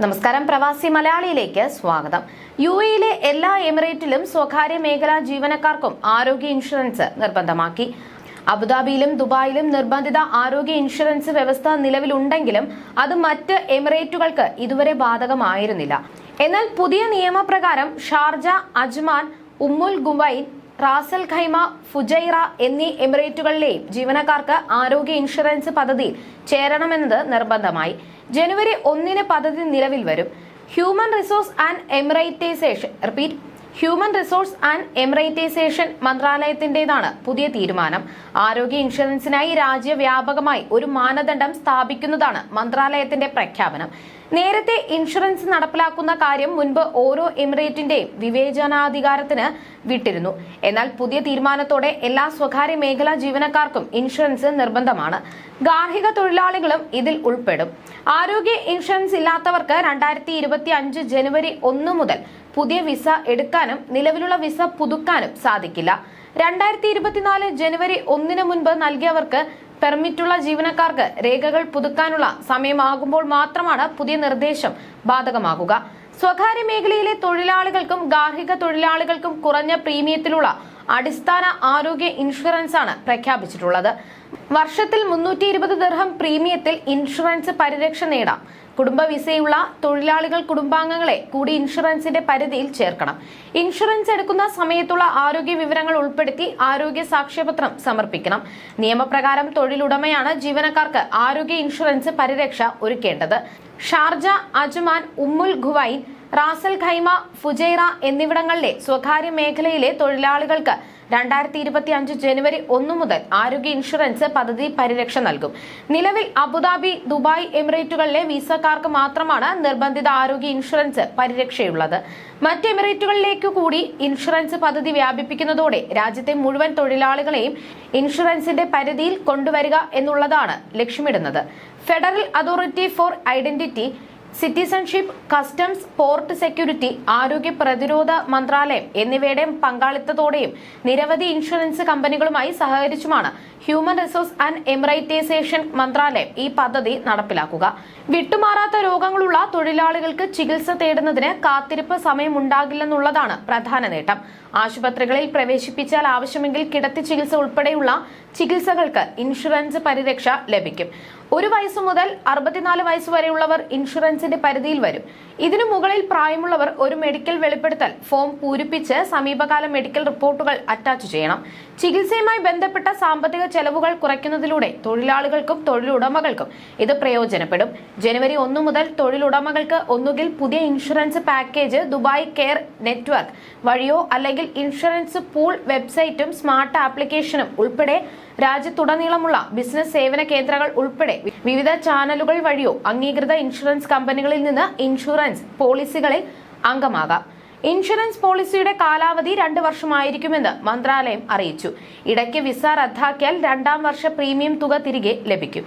നമസ്കാരം. പ്രവാസി മലയാളിയിലേക്ക് സ്വാഗതം. യു എയിലെ എല്ലാ എമിറേറ്റിലും സ്വകാര്യ മേഖലാ ജീവനക്കാർക്കും ആരോഗ്യ ഇൻഷുറൻസ് നിർബന്ധമാക്കി. അബുദാബിയിലും ദുബായിലും നിർബന്ധിത ആരോഗ്യ ഇൻഷുറൻസ് വ്യവസ്ഥ നിലവിലുണ്ടെങ്കിലും അത് മറ്റ് എമിറേറ്റുകൾക്ക് ഇതുവരെ ബാധകമായിരുന്നില്ല. എന്നാൽ പുതിയ നിയമപ്രകാരം ഷാർജ അജ്മാൻ ഉമ്മുൽ ഗുവൈൻ റാസൽ ഖൈമ ഫുജൈറ എന്നീ എമിറേറ്റുകളിലെയും ജീവനക്കാർക്ക് ആരോഗ്യ ഇൻഷുറൻസ് പദ്ധതിയിൽ ചേരണമെന്നത് നിർബന്ധമായി. ജനുവരി ഒന്നിന് പദ്ധതി നിലവിൽ വരും. Human resource and emiratisation repeat human resource and emiratisation മന്ത്രാലയത്തിന്റേതാണ് പുതിയ തീരുമാനം. ആരോഗ്യ ഇൻഷുറൻസിനായി രാജ്യവ്യാപകമായി ഒരു മാനദണ്ഡം സ്ഥാപിക്കുന്നതാണ് മന്ത്രാലയത്തിന്റെ പ്രഖ്യാപനം. നേരത്തെ ഇൻഷുറൻസ് നടപ്പിലാക്കുന്ന കാര്യം മുൻപ് ഓരോ എമിറേറ്റിന്റെയും വിവേചനാധികാരത്തിന് വിട്ടിരുന്നു. എന്നാൽ പുതിയ തീരുമാനത്തോടെ എല്ലാ സ്വകാര്യ മേഖലാ ജീവനക്കാർക്കും ഇൻഷുറൻസ് നിർബന്ധമാണ്. ഗാർഹിക തൊഴിലാളികളും ഇതിൽ ഉൾപ്പെടും. ആരോഗ്യ ഇൻഷുറൻസ് ഇല്ലാത്തവർക്ക് രണ്ടായിരത്തി ജനുവരി ഒന്ന് മുതൽ പുതിയ വിസ എടുക്കാനും നിലവിലുള്ള വിസ പുതുക്കാനും സാധിക്കില്ല. രണ്ടായിരത്തി ഇരുപത്തിനാല് ജനുവരി ഒന്നിന് മുൻപ് നൽകിയവർക്ക് പെർമിറ്റുള്ള ജീവനക്കാർക്ക് രേഖകൾ പുതുക്കാനുള്ള സമയമാകുമ്പോൾ മാത്രമാണ് പുതിയ നിർദ്ദേശം ബാധകമാകുക. സ്വകാര്യ മേഖലയിലെ തൊഴിലാളികൾക്കും ഗാർഹിക തൊഴിലാളികൾക്കും കുറഞ്ഞ പ്രീമിയത്തിലുള്ള അടിസ്ഥാന ആരോഗ്യ ഇൻഷുറൻസ് ആണ് പ്രഖ്യാപിച്ചിട്ടുള്ളത്. വർഷത്തിൽ മുന്നൂറ്റി ഇരുപത് ദർഹം പ്രീമിയത്തിൽ ഇൻഷുറൻസ് പരിരക്ഷ നേടാം. കുടുംബ വിസയുള്ള തൊഴിലാളികൾ കുടുംബാംഗങ്ങളെ കൂടി ഇൻഷുറൻസിന്റെ പരിധിയിൽ ചേർക്കണം. ഇൻഷുറൻസ് എടുക്കുന്ന സമയത്തുള്ള ആരോഗ്യ വിവരങ്ങൾ ഉൾപ്പെടുത്തി ആരോഗ്യ സാക്ഷ്യപത്രം സമർപ്പിക്കണം. നിയമപ്രകാരം തൊഴിലുടമയാണ് ജീവനക്കാർക്ക് ആരോഗ്യ ഇൻഷുറൻസ് പരിരക്ഷ ഒരുക്കേണ്ടത്. Sharjah Ajman Umm al Quwain Ras al Khaimah Fujairah എന്നിവിടങ്ങളിലെ സ്വകാര്യ മേഖലയിലെ തൊഴിലാളികൾക്ക് രണ്ടായിരത്തി ഇരുപത്തി അഞ്ച് ജനുവരി ഒന്ന് മുതൽ ആരോഗ്യ ഇൻഷുറൻസ് പദ്ധതി പരിരക്ഷ നൽകും. നിലവിൽ അബുദാബി ദുബായ് എമിറേറ്റുകളിലെ വിസക്കാർക്ക് മാത്രമാണ് നിർബന്ധിത ആരോഗ്യ ഇൻഷുറൻസ് പരിരക്ഷയുള്ളത്. മറ്റ് എമിറേറ്റുകളിലേക്കു കൂടി ഇൻഷുറൻസ് പദ്ധതി വ്യാപിപ്പിക്കുന്നതോടെ രാജ്യത്തെ മുഴുവൻ തൊഴിലാളികളെയും ഇൻഷുറൻസിന്റെ പരിധിയിൽ കൊണ്ടുവരിക എന്നുള്ളതാണ് ലക്ഷ്യമിടുന്നത്. Federal authority for identity citizenship customs port security ആരോഗ്യ പ്രതിരോധ മന്ത്രാലയം എന്നിവയുടെ പങ്കാളിത്തത്തോടെയും നിരവധി ഇൻഷുറൻസ് കമ്പനികളുമായി സഹകരിച്ചുമാണ് ഹ്യൂമൻ റിസോഴ്സ് ആൻഡ് എമറൈറ്റൈസേഷൻ മന്ത്രാലയം ഈ പദ്ധതി നടപ്പിലാക്കുക. വിട്ടുമാറാത്ത രോഗങ്ങളുള്ള തൊഴിലാളികൾക്ക് ചികിത്സ തേടുന്നതിന് കാത്തിരിപ്പ് സമയമുണ്ടാകില്ലെന്നുള്ളതാണ് പ്രധാന നേട്ടം. ആശുപത്രികളിൽ പ്രവേശിപ്പിച്ചാൽ ആവശ്യമെങ്കിൽ കിടത്തി ചികിത്സ ഉൾപ്പെടെയുള്ള ചികിത്സകൾക്ക് ഇൻഷുറൻസ് പരിരക്ഷ ലഭിക്കും. ഒരു വയസ്സു മുതൽ അറുപത്തിനാല് വയസ്സ് വരെയുള്ളവർ ഇൻഷുറൻസിന്റെ പരിധിയിൽ വരും. ഇതിനു മുകളിൽ പ്രായമുള്ളവർ ഒരു മെഡിക്കൽ വെളിപ്പെടുത്തൽ ഫോം പൂരിപ്പിച്ച് സമീപകാല മെഡിക്കൽ റിപ്പോർട്ടുകൾ അറ്റാച്ച് ചെയ്യണം. ചികിത്സയുമായി ബന്ധപ്പെട്ട സാമ്പത്തിക ചെലവുകൾ കുറയ്ക്കുന്നതിലൂടെ തൊഴിലാളികൾക്കും തൊഴിലുടമകൾക്കും ഇത് പ്രയോജനപ്പെടും. ജനുവരി ഒന്നു മുതൽ തൊഴിലുടമകൾക്ക് ഒന്നുകിൽ പുതിയ insurance package Dubai care network വഴിയോ അല്ലെങ്കിൽ ഇൻഷുറൻസ് പൂൾ വെബ്സൈറ്റും സ്മാർട്ട് ആപ്ലിക്കേഷനും ഉൾപ്പെടെ രാജ്യത്തുടനീളമുള്ള ബിസിനസ് സേവന കേന്ദ്രങ്ങൾ ഉൾപ്പെടെ വിവിധ ചാനലുകൾ വഴിയോ അംഗീകൃത ഇൻഷുറൻസ് കമ്പനികളിൽ നിന്ന് ഇൻഷുറൻസ് പോളിസികളിൽ അംഗമാകാം. ഇൻഷുറൻസ് പോളിസിയുടെ കാലാവധി രണ്ട് വർഷമായിരിക്കുമെന്ന് മന്ത്രാലയം അറിയിച്ചു. ഇടയ്ക്ക് വിസ റദ്ദാക്കിയാൽ രണ്ടാം വർഷ പ്രീമിയം തുക തിരികെ ലഭിക്കും.